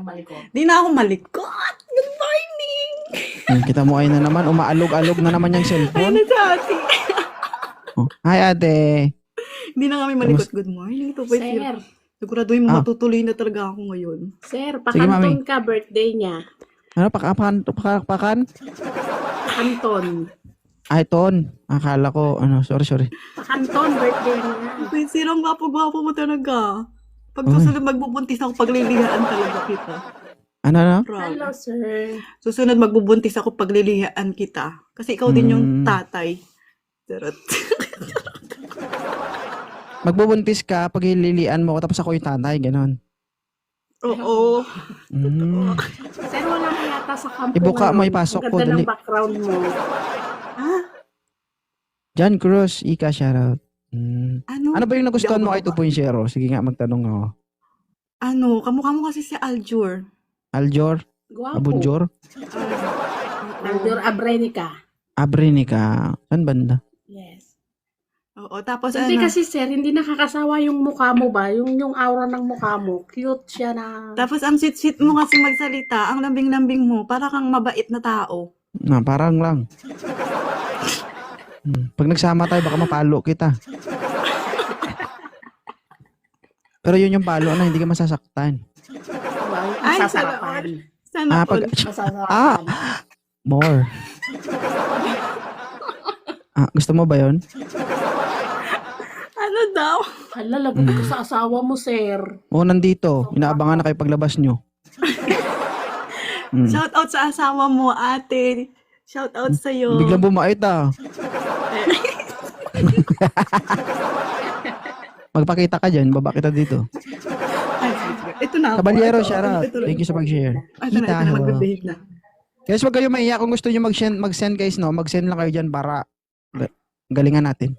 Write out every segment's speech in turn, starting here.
Malikot. Di na ako malikot. Good morning! Hmm, kita mo ay na naman, umaalog-alog na naman yung Ay, cellphone. na sa ate. Oh, Hi ate. Hindi na kami malikot. Good morning. Ito ba Sir, Siguraduhin mo Ah. matutuloy na talaga ako ngayon. sir, pakanton ka birthday niya. Ano, pakapan, pakapakan? Pakanton. Ay, ton. Akala ko, ano, sorry, sorry. Pakanton birthday niya. Wait, sirong gwapo-gwapo mo talaga. Pag susunod magbubuntis ako, paglilihaan talaga kita. Ano, ano? Hello, Proud. sir. Susunod magbubuntis ako, paglilihaan kita. Kasi ikaw din yung Mm. tatay. Charot. Magbubuntis ka, pag ililian mo ko, tapos ako yung tatay, ganon. Oo. Mm. Sir, wala ka yata sa kampo Ibuka mo, ngayon. ipasok Ang ko, ganda dali. ng background mo. Ah, John Cruz, Ika, shoutout. Mm. ano? Ano ba yung nagustuhan mo kay 2.0? Sige nga, magtanong ako. Ano? Kamukha mo kasi si Aljur. Aljor? Guwapo. Abunjor? Ah, Aldur Abrenica. Abrinica? Saan banda? Yes. Oo, tapos Hindi ano? kasi sir, hindi nakakasawa yung mukha mo ba? Yung yung aura ng mukha mo. Cute siya na. Tapos ang sweet-sweet mo kasi magsalita, ang lambing-lambing mo, para kang mabait na tao. Na, parang lang. Hmm. Pag nagsama tayo, baka mapalo kita. Pero yun yung palo na hindi ka masasaktan. Ay, Masasarapan. Sana Ah, pag. Masasarapan. more. Ah, gusto mo ba yun? Ano daw? Hala, lagot ko sa asawa mo, sir. Oo, nandito. Inaabangan na kayo paglabas nyo. Hmm. Shout out sa asawa mo, ate. Shout out sa iyo. Biglang bumait ah. Magpakita ka dyan, baba kita dito. Ito na. ako. Kabalyero, shout out. Thank you sa pag-share. Ito na, ito na. Guys, wag kayo maiyak. Kung gusto nyo mag-send, mag-send guys, no? Mag-send lang kayo dyan para ga- galingan natin.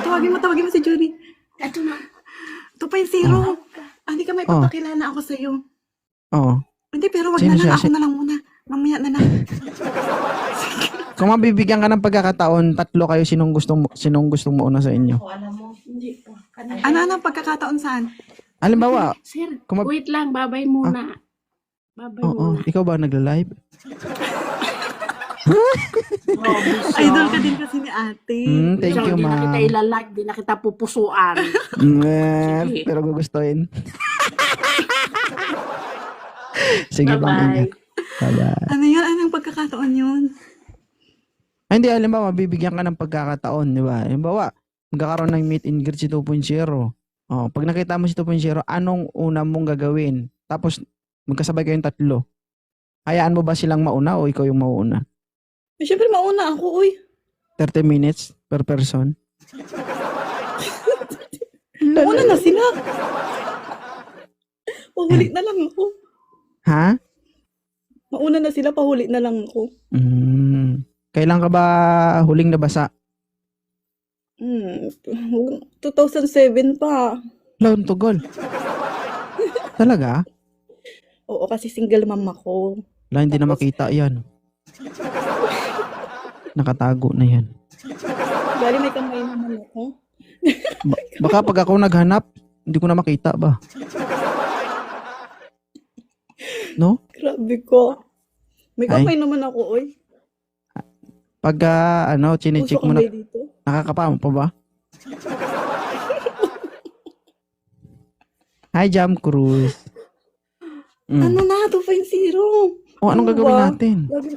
Tawagin mo, tawagin mo si Julie. Ito na. 2.0. Ah, Hindi ka may Oh. papakilala ako sa iyo. Oo. Hindi, pero wag Sino na lang. siya? Ako na lang muna. Mamaya na lang. Kung mabibigyan ka ng pagkakataon, tatlo kayo sinong gusto mo, sinong gusto mo una sa inyo. Hindi po. Kanina. Ano, ano, pagkakataon saan? Halimbawa, Sir, Kung mag- wait lang. Babay muna. Babay oo, muna. ikaw ba nagla-live? Idol ka din kasi ni ate. Hmm, thank you, Di na kita ilalag, di na kita pupusuan. Mm, Sige. pero gugustuhin. Sige, bang Bye-bye. Bye-bye. Ano yun? Anong pagkakataon yun? Ay, hindi, alam mo, mabibigyan ka ng pagkakataon, di ba? Halimbawa, magkakaroon ng meet and greet si 2.0. Oh, pag nakita mo si 2.0, anong una mong gagawin? Tapos, magkasabay kayong tatlo. Hayaan mo ba silang mauna o ikaw yung mauna? Eh, syempre, mauna ako, uy. 30 minutes per person? Mauna na sila. Pahuli na lang ako. Ha? Mauna na sila, pahuli na lang ako. Mm. Kailan ka ba huling nabasa? Hmm, 2007 pa. Laon tugol. Talaga? Oo, kasi single mom ako. Wala, hindi na makita yan. Nakatago na yan. Bali, may kamay naman ako. Ba- baka pag ako naghanap, hindi ko na makita ba? No? Grabe ko. May Ay. kamay naman ako, uy. Pag ah, ano, Puso chinecheck mo na, kamay dito. nakakapamo pa ba? Hi, Jam Cruz. Mm. Ano na, 2.0. O, anong ano gagawin ba? natin? Lagi...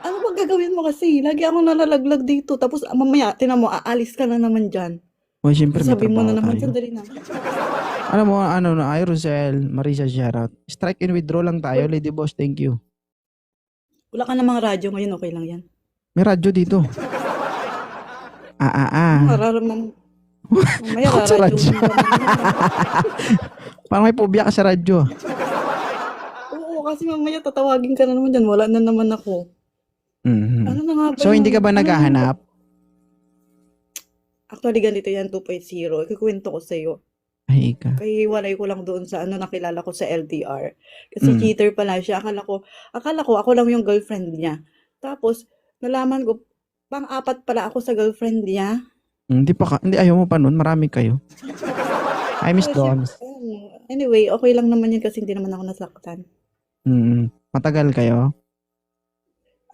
Ano ba gagawin mo kasi? Lagi ako nalalaglag dito. Tapos ah, mamaya, tinan mo, aalis ka na naman dyan. O, siyempre, may Sabi mo na trabaho naman, tayo. sandali na. Alam mo, ano na, ay, Rosel, Marisa, shoutout. Strike and withdraw lang tayo, Lady Boss, thank you. Wala ka namang radyo ngayon, okay lang yan. May radyo dito. Ah, ah, ah. Mararamam... Mamaya, Takot sa raradyo. radyo. Parang may pobya ka sa radyo. Oo, kasi mamaya tatawagin ka na naman dyan. Wala na naman ako. Mhm. Ano na nga ba So, hindi yun? ka ba Ano na- naghahanap? Actually, ganito yan, 2.0. Ikukwento ko sa'yo. Ay, ika. Kaya hiwalay ko lang doon sa ano nakilala ko sa LDR. Kasi Mm. cheater pala siya. Akala ko, akala ko ako lang yung girlfriend niya. Tapos, nalaman ko, pang-apat pala ako sa girlfriend niya. Hindi pa ka, hindi ayaw mo pa nun, marami kayo. Hi, Miss Doms. ano, Anyway, okay lang naman yun kasi hindi naman ako nasaktan. Mm. Matagal kayo?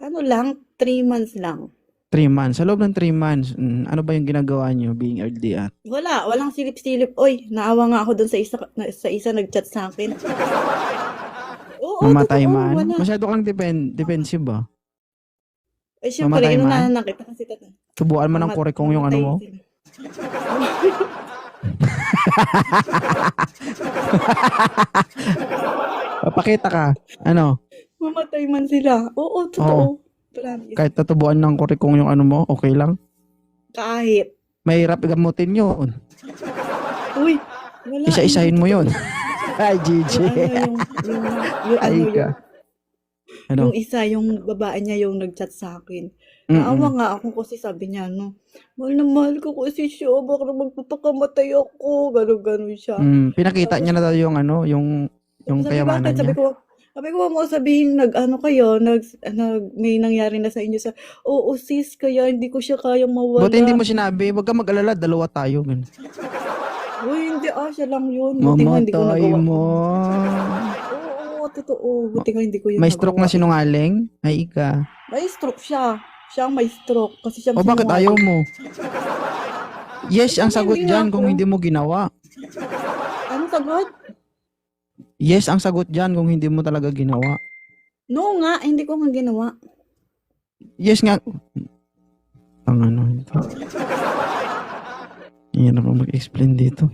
Ano lang, three months lang. Three months. Sa loob ng three months, mm, ano ba yung ginagawa nyo being LDR? Wala, walang silip-silip. Oy, naawa nga ako doon sa isa, na, sa isa nag-chat sa akin. Oo, Mamatay totoo, man? wala. Masyado kang depen- defensive ba? Eh, syempre, Mamatay man? inunahan na kita kasi tata. Subukan mo ng mamat- kurikong yung ano mo? mamatay sila. Papakita ka. Ano? Mamatay man sila. Oo, totoo. Promise. Kahit natubuan ng kurikong yung ano mo, okay lang? Kahit. Mahirap gamutin yun. Uy, wala. Isa-isahin mo yun. Ay, GG. Yung ano, yung, yung, yung, ano, Ay yung, Ano? yung isa, yung babae niya yung nag-chat sa akin. Mm-mm. Naawa nga ako kasi sabi niya, no, mahal na mahal ko kasi siya, baka magpapakamatay ako, gano'n-gano'n siya. Mm, pinakita niya na daw yung ano, yung yung sabi kayamanan bakit? Sabi niya. ko, sabi ko, mo sabihin, nag, ano kayo, nag, nag, may nangyari na sa inyo sa, oo sis, kaya hindi ko siya kayang mawala. Buti hindi mo sinabi, wag ka mag-alala, dalawa tayo. Ganun. Uy, hindi, ah, siya lang yun. Buti nga hindi ko Mamatay nagawa. mo. Oo, oo, totoo. Buti nga hindi ko yun May stroke na nagawa. sinungaling? Ay, ika. May stroke siya. Siya ang may stroke. Kasi siya O bakit ayaw mo? Yes, ang sagot hindi dyan ako. kung hindi mo ginawa. Ano sagot? Yes, ang sagot dyan kung hindi mo talaga ginawa. No nga, hindi ko nga ginawa. Yes nga. Ang ano. ito. Hirap ako mag-explain dito.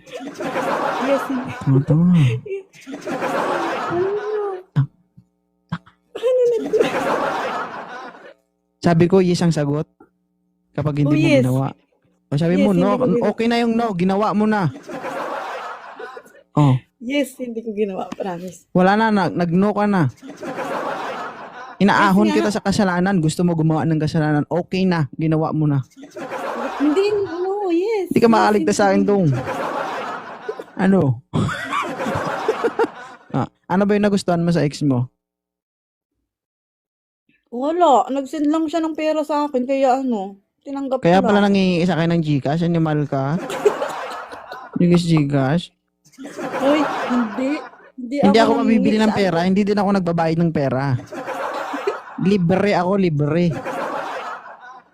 Yes. Tama-tama. Sabi ko, yes ang sagot. Kapag hindi Oh, mo yes. ginawa. O sabi Yes, mo, no, okay na yung no, ginawa mo na. Oh, Yes, hindi ko ginawa, promise. wala na, nag- nag-no ka na. Inaahon Yes nga. kita sa kasalanan, gusto mo gumawa ng kasalanan, okay na, ginawa mo na. Hindi, no, yes. Hindi ka Yes, makakaligtas sa akin hindi. dong. Ano? ah, ano ba yung nagustuhan mo sa ex mo? Wala, nag-send lang siya ng pera sa akin, kaya ano, tinanggap Kaya ko pala lang. nangingi sa akin ng Gcash, animal ka? Gcash Gcash? Hindi. Hindi, Hindi ako mabibili ng pera, hindi din ako nagbabayad ng pera. Libre ako, libre.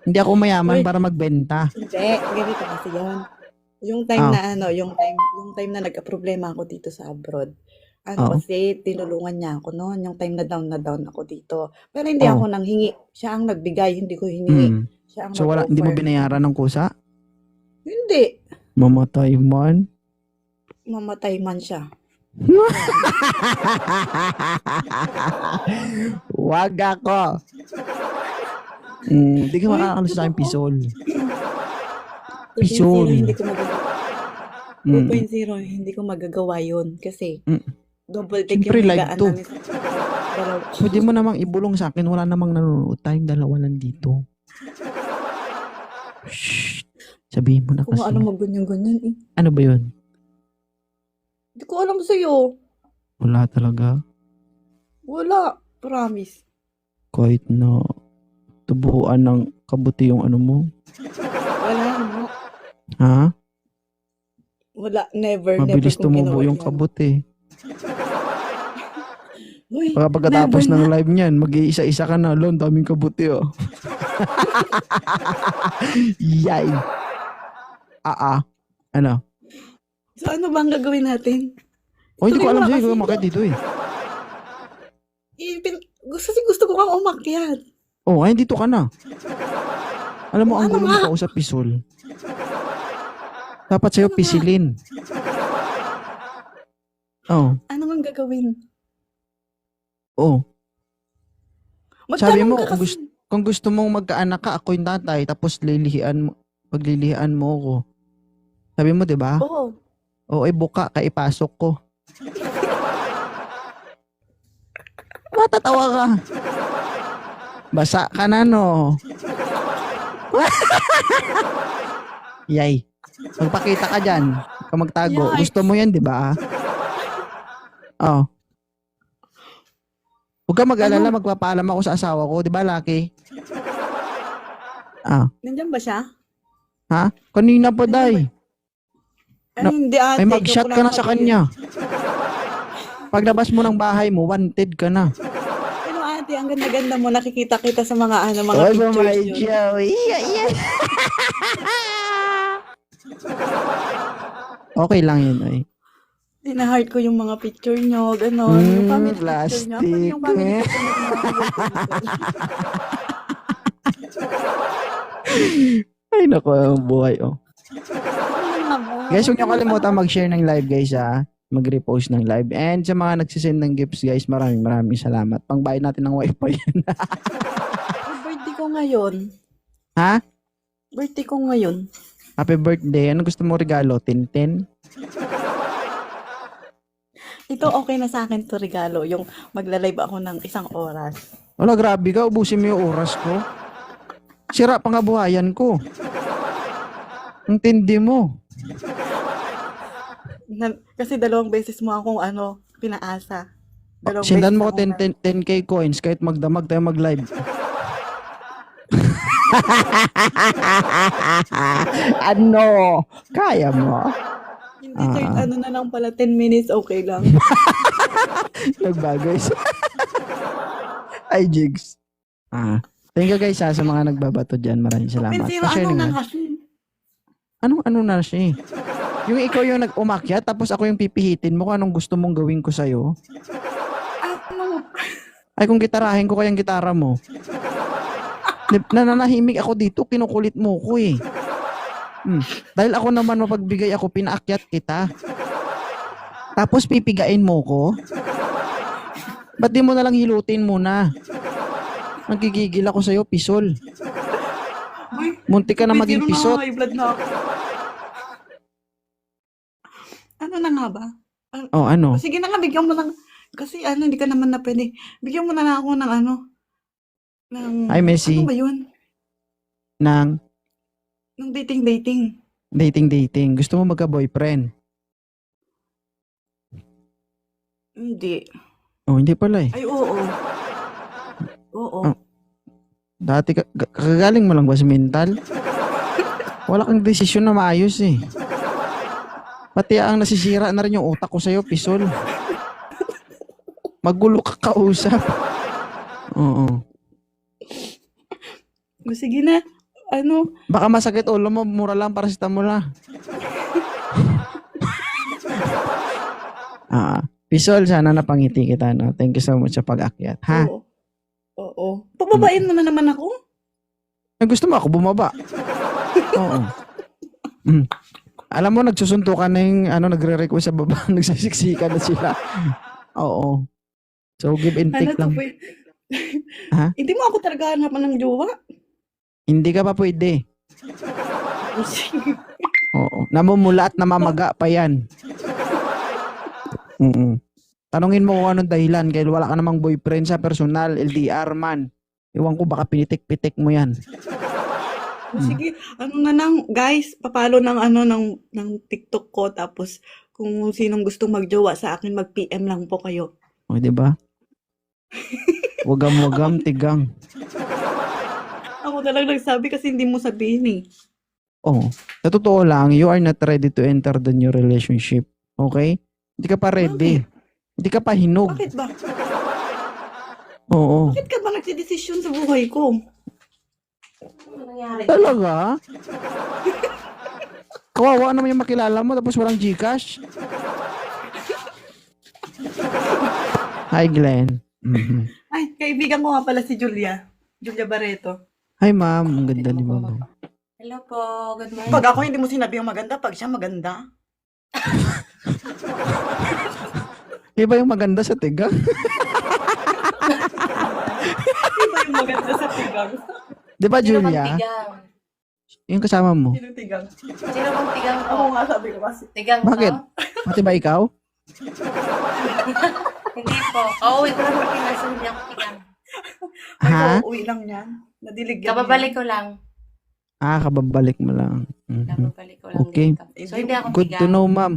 Hindi ako mayaman Uy. para magbenta. Hindi, ganito kasi yan. Yung time Ah. na ano, yung time, yung time na nagka-problema ako dito sa abroad. Ano Oo. kasi, tinulungan niya ako noon, yung time na down na down ako dito. Pero hindi Oo. ako nang hingi. Siya ang nagbigay, hindi ko hiningi. Hmm. Siya ang So wala, hindi mo nag-offer. binayaran ng kusa? Hindi. Mamatay man. Mamatay man siya. Wag ako. Mm, Hindi ka Uy, makakalos sa akin, pisol. 2.0 Pisol. hindi ko magagawa. Mm. 2.0 hindi ko magagawa yun kasi Mm. double take Siyempre, yung live to. Pwede mo namang ibulong sa akin, wala namang nanonood tayong dalawa lang dito. Shh. Sabihin mo na Kung kasi. ano magganyan-ganyan eh. Ano ba yun? Hindi ko alam sa'yo. Wala talaga. Wala. Promise. Kahit na tubuan ng kabuti yung ano mo. Wala mo. Ha? Wala. Never. Mabilis never tumubo yung yan. kabuti. Uy, Baka pagkatapos ng na. live niyan, mag-iisa-isa ka na. Lon, daming kabuti oh. Yay! Ah, ah. Ano? So ano ba ang gagawin natin? Oh, hindi ko alam sa'yo. Ikaw umakyat dito eh. Eh, pin- gusto, kasi gusto ko kang umakyat. Oh, ay, dito ka na. Alam mo, Oh, ang ano gulo nga? mo kausap, pisol. Dapat sa'yo, Ano pisilin. Oh, Ano ang gagawin? oh. Magtanong Sabi mo, ka kung kasi. gusto, kung gusto mong magkaanak ka, ako yung tatay, tapos lilihian mo, paglilihian mo ako. Sabi mo, di ba? Oo. Oo, ay buka ka, ipasok ko. Matatawa ka. Basa ka na, no? Yay. Magpakita ka dyan. Huwag ka magtago. Yikes. Gusto mo yan, di ba? Oh. Huwag ka mag-alala, Ano? magpapaalam ako sa asawa ko. Di ba, Lucky? Ah. Nandyan ba siya? Ha? Kanina pa, day. Na- hindi ate. Ay, mag-shot ka na sa kanya. Paglabas mo ng bahay mo, wanted ka na. Ano ate, ang ganda-ganda mo. Nakikita kita sa mga ano, mga Oy, pictures my yun. Joe. Iya, iya. okay lang yun, ay. Ina-heart ko yung mga picture nyo, gano'n. yung Mm, family picture nyo. Ako yung plastic. family picture nyo. Ay, naku, ang buhay, oh. Guys, huwag niyo kalimutan mag-share ng live, guys, ha. Mag-repost ng live. And sa mga nagsisend ng gifts, guys, maraming maraming salamat. Pangbayad natin ng wifi yan. birthday ko ngayon. ha? Birthday ko ngayon. Happy birthday. Ano gusto mo regalo? Tintin? Ito okay na sa akin to regalo. Yung magla-live ako ng isang oras. Wala, grabe ka. Ubusin mo yung oras ko. Sira pa nga buhayan ko. Ang tindi mo. Na, kasi dalawang beses mo akong ano, pinaasa. Dalawang Sindan mo ko akong 10, 10, 10k coins kahit magdamag tayo mag-live. ano? Kaya mo? Hindi, Ah. ano na lang pala, 10 minutes, okay lang. Nagbago is. Ay, jigs. Ah. Thank you guys ha, sa mga nagbabato dyan. Maraming salamat. Pero Pa-share ano na na nga. kasi? Anong ano na siya eh? Yung ikaw yung nag-umakyat, tapos ako yung pipihitin mo kung anong gusto mong gawin ko sa'yo. Ano? Ay, kung gitarahin ko kayang gitara mo. Nananahimik ako dito, kinukulit mo ko eh. Hmm. Dahil ako naman mapagbigay ako, pinaakyat kita. Tapos pipigain mo ko. Ba't di mo nalang hilutin muna? Nagigigil ako sa'yo, pisol. Uy, Munti ka na maging pisot. Na, blood na ako. Ano na nga ba? Oh, ano? Sige na nga, bigyan mo lang. Kasi ano, hindi ka naman na pwede. Bigyan mo na lang ako ng ano. Ng, Ay, Messi. Ano ba yun? Nang Ng dating-dating. dating-dating. Gusto mo magka-boyfriend? Hindi. Oh, hindi pala eh. Ay, oo. Oo. Ah. Dati, ka, ka- kagaling mo lang ba sa mental? Wala kang desisyon na maayos eh. Pati ang nasisira na rin yung utak ko sa'yo, pisol. Magulo ka kausap. Oo. O, Sige na. Ano? Baka masakit ulo mo, mura lang para sa la. ah, pisol, sana napangiti kita, no? Thank you so much sa pag-akyat, ha? Oo. Pababain mo na naman ako. Eh, gusto mo ako bumaba? Oo. Mm. Alam mo, nagsusuntukan na yung, ano, nagre-request sa baba, nagsisiksikan na sila. Oo. So, give and Ano take to lang. po? Ha? Hindi mo ako talaga hanapan ng jowa. Hindi ka pa pwede. O, Sige. Oo. Namumula at namamaga pa yan. Oo. Tanungin mo kung anong dahilan kahit wala ka namang boyfriend sa personal, LDR man. Iwan ko baka pinitik-pitik mo yan. Sige, ano na lang, guys, papalo ng ano ng ng TikTok ko tapos kung sinong gusto magjowa sa akin mag-PM lang po kayo. O, di ba? Wagam-wagam, tigang. Ako talaga nagsabi kasi hindi mo sabihin eh. Oh, sa totoo lang, you are not ready to enter the new relationship. Okay? Hindi ka pa ready. Hindi ka pa hinog. Bakit ba? Oo. Bakit ka ba nagsidesisyon sa buhay ko? Ano nangyari? Talaga? Kawawa naman yung makilala mo tapos walang Gcash. Hi, Glenn. Mhm. Ay, kaibigan ko nga pala si Julia. Julia Barreto. Hi, ma'am. Ang ganda ni ma'am. Hello po, good morning. Pag ako hindi mo sinabi yung maganda, pag siya maganda. Iba yung maganda sa tigang. Maganda sa tigang. Di ba, Julia? tigang? Yung kasama mo. Sino tigang? Sino bang tigang po? Ako nga sabi ko kasi. Tigang Bakit? po? Pati ba ikaw? Hindi po. Kauwi ko lang sa Pinas, hindi ako tigang. Ay, Ha? uwi lang niyan. Nadilig yan. Kababalik ko lang. Ah, kababalik mo lang. Mhm. Kababalik ko lang Okay. dito. So, hindi ako Good tigang. to know, ma'am.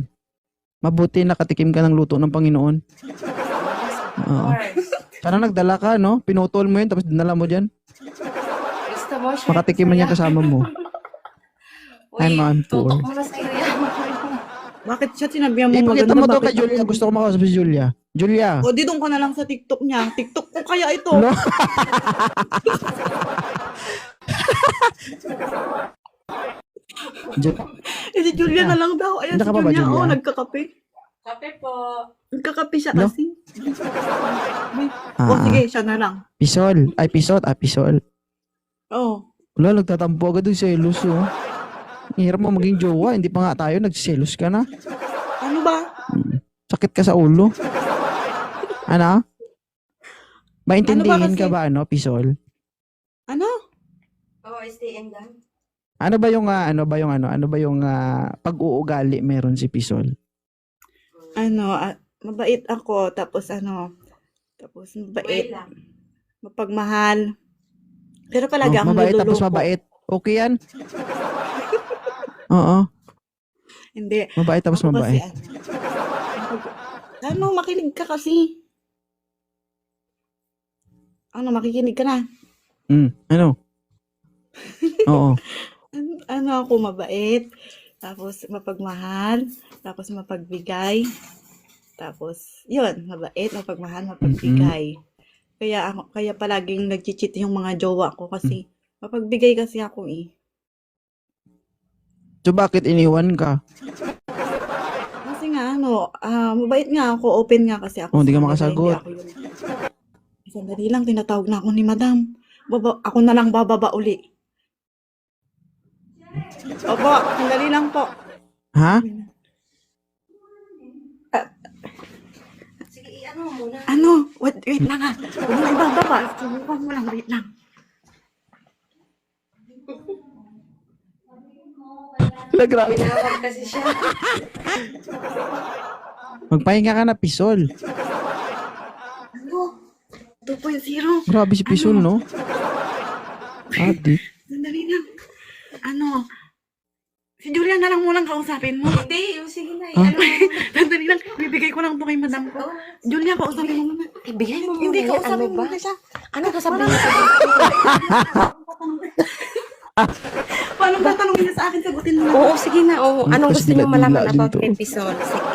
Mabuti nakatikim ka ng luto ng Panginoon. Of Oo. course. Sana nagdala ka, no? Pinutol mo yun, tapos dinala mo dyan. Gusto mo, share Makatikim man yan kasama mo. Uy, I'm on tour. tutok mo na sa'yo yan. Bakit siya sinabihan mo Ipakita maganda? mo to Bakit kay Julia. Gusto ko makausap si Julia. Julia. O, di doon ka na lang sa TikTok niya. TikTok ko kaya ito. Lo. Ju- Eh, si Julia na lang daw. Ayan Hindi si ka pa ba, Julia. Julia? Oo, nagkakape. Kape po. Nagkakape siya Lo? kasi. Ah, O, sige, siya na lang. Pisol. Ay, pisot. Ah, pisol. Oo. Wala, nagtatampo agad yung selos, oh. Ang Hirap mo maging jowa. Hindi pa nga tayo. Nagsiselos ka na. Ano ba? Sakit ka sa ulo. Ano? Maintindihin Ano ba ka kasi? ba, ano, pisol? Ano? Oo, STM lang. Ano ba yung, ah, ano ba yung, ano, ano ba yung ah, pag-uugali meron si pisol? Ano, ah, mabait ako. Tapos ano, tapos mabait. Wait lang. Mapagmahal. Pero palagi Oh, akong mabait tapos niluloko. mabait. Okay yan? Oo. Hindi. Mabait tapos Ako kasi mabait. ano, ano, makinig ka kasi. Ano, makikinig ka na. Mm, ano? Oo. Ano ako, mabait. Tapos mapagmahal. Tapos mapagbigay. Tapos, yun, mabait, mapagmahal, mapagbigay. Kaya ako, kaya palaging nag-cheat yung mga jowa ko kasi mapagbigay kasi ako eh. So bakit iniwan ka? Kasi nga, ano, ah, mabait nga ako, open nga kasi ako. Oh, hindi ka makasagot. Hindi. Sandali lang, tinatawag na ako ni madam. Baba, ako na lang bababa uli. Opo, sandali lang po. Ha? Sige, i- ano muna. Ano? Wait, wait lang ha. Huwag mo ibababa. Subukan mo lang, wait lang. Wala, grabe. Tinawag kasi siya. Magpahinga ka na, pisol. Ano? 2.0. Grabe si pisol, no? Adi. Sandali lang. Ano? Si Julia na lang munang kausapin mo. Hindi, yung sige na. Ah. Ano mo muna. Sandali lang. Bibigay ko lang to kay madam ko. Oo. Julia, kausapin mo muna. Ibigay mo muna. Hindi, yan. kausapin Ano mo ba? muna siya. Ano ka sabihin mo? Paano ba tanongin niya sa akin? Sagutin mo na. Oo, sige na. Oo. Ano, Anong gusto niyong malaman about to. kay Pisol? Sige.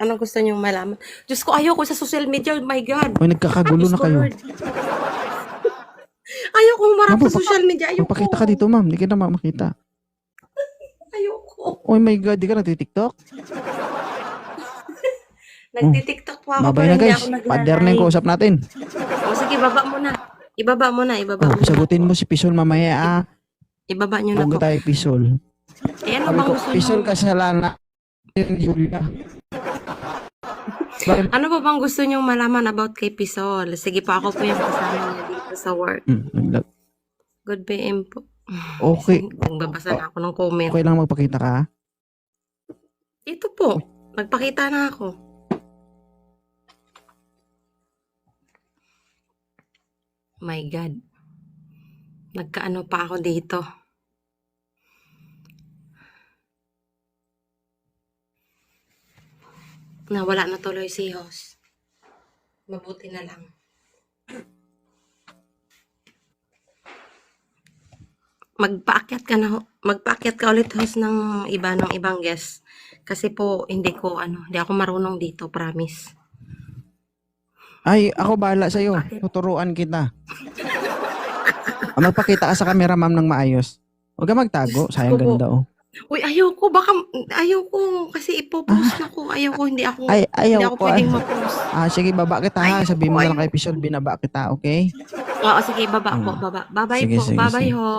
Anong gusto niyong malaman? Diyos ko, ayoko sa social media. Oh my God. Uy, nagkakagulo na ko, kayo. Lord. Ayoko humarap Ma'am, sa social media. Ayoko. Magpakita ka dito, ma'am. Hindi ka na ma- makita. Oh my God, di ka nagtitiktok? Nagtitiktok po ako. Babay na, guys. Pader na yung kausap natin. O sige, baba mo na. Ibaba mo na, ibaba Oh, mo sagutin mo si pisol mamaya, ah. Ibaba niyo na Huwag po. tayo pisol. Eh, ano Sabi bang ko, gusto pisol niyo? kasalanan. Julia. Bakit? Ano ba bang gusto niyong malaman about kay Pisol? Sige po, ako po yung kasama niya dito sa work. Hmm, naglag- Good PM po. Okay. Nagbabasa na ako ng comment. Okay lang magpakita ka. Ito po, nagpakita na ako. My God. Nagkaano pa ako dito. Nawala na tuloy si Hos. Mabuti na lang. Magpaakyat ka na, magpaakyat ka ulit host ng iba ng ibang guest. Kasi po, hindi ko, ano, hindi ako marunong dito, promise. Ay, ako bahala sa'yo. Tuturuan kita. Ah, Magpakita ka sa camera, ma'am, ng maayos. Huwag ka magtago. Sayang Opo. ganda, oh. Uy, ayoko, baka, ayoko, kasi ipopost na ko. Ayoko, hindi ako, Ay, hindi ayaw ako ko. pwedeng ah. ma-post. Ah, sige, baba kita, ha. Sabihin mo ko, lang kay Pisol, binaba kita, okay? Oo, sige, baba Ah. baba. Bye-bye Sige, po, sige, bye-bye sige. ho.